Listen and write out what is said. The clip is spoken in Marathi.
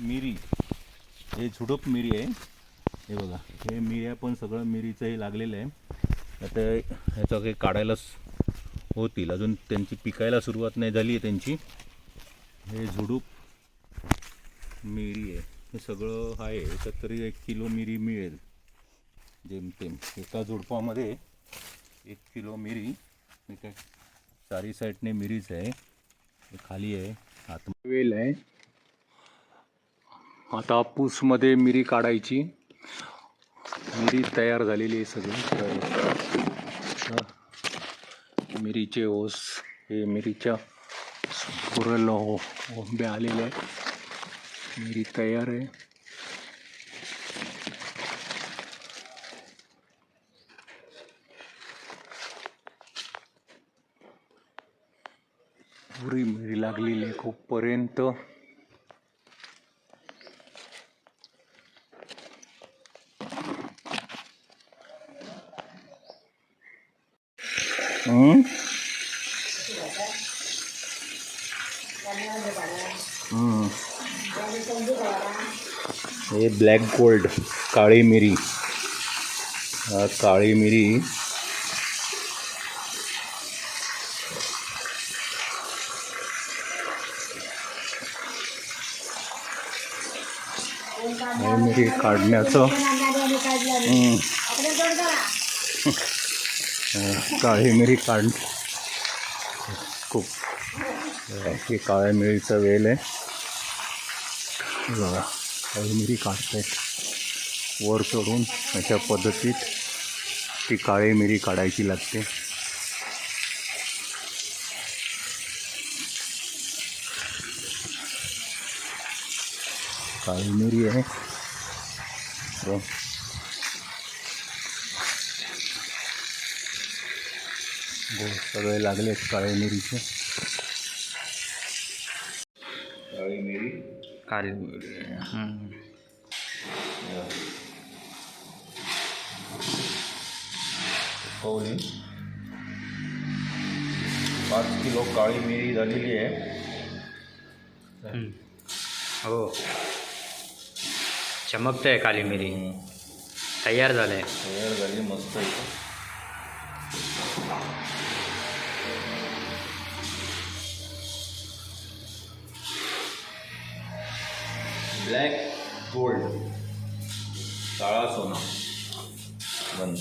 मिरी. हे झुडूप मिरी आहे. हे बघा हे मिऱ्या पण सगळं मिरीचं हे लागलेलं आहे. आता ह्याचं काही काढायलाच होतील. अजून त्यांची पिकायला सुरुवात नाही झाली आहे त्यांची. हे झुडूप मिरी आहे. हे सगळं आहे. याच्यात तरी एक किलो मिरी मिळेल. जेमतेम एका झुडपामध्ये एक किलो मिरी. काय चारी साईडने मिरीच आहे. खाली आहे. आत वेल आहे. आता पूसमध्ये मिरी काढायची. मिरी तयार झालेली आहे सगळी. तर मिरीचे ओस. हे मिरीच्या पुरल हो- ओंबे आलेले आहे मिरी तयार आहे. पुरी मिरी लागलेली आहे खूपपर्यंत हे ब्लॅक गोल्ड काळी मिरी. काळी मिरी. मिरी काढण्याचं. काळी मिरी काढ. खूप. अं, हे काळ्या मिरीचा वेल आहे. बघा काळी मिरी काढतायत वर चढून अशा पद्धतीत ती काळी मिरी काढायची लागते. काळी मिरी आहे. सगळे लागले काळे मिरीचे. काळी मिरी. काळी कवली पाच किलो काळी मिरी झालेली आहे. हो. चमकतंय काली मिरी. तयार झालंय. तयार झाली मस्त आहे ब्लॅक गोल्ड काळा सोना बंद